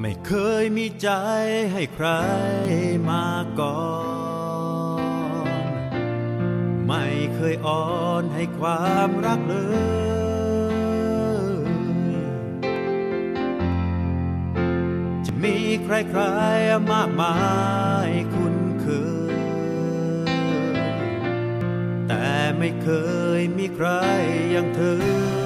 ไม่เคยมีใจให้ใครมาก่อน ไม่เคยอ่อนให้ความรักเลย จะมีใครๆมากมายคุ้นเคย แต่ไม่เคยมีใครอย่างเธอ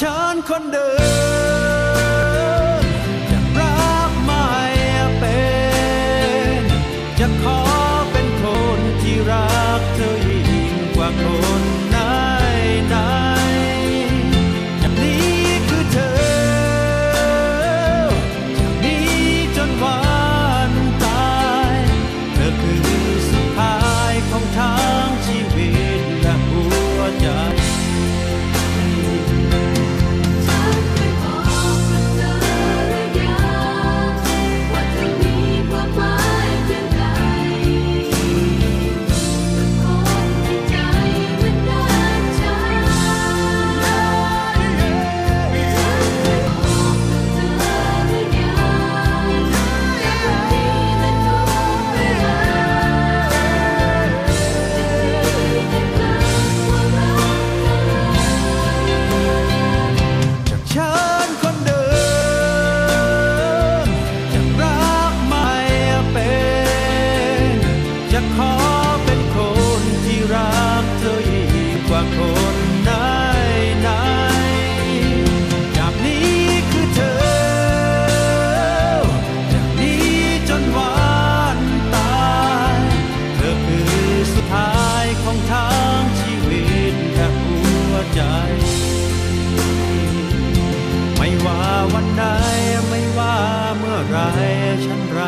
ฉันคนเดิมจะรักไม่เป็นจะขอเป็นคนที่รักเธอยิ่งกว่าคน วันใดไม่ว่าเมื่อไรฉันรั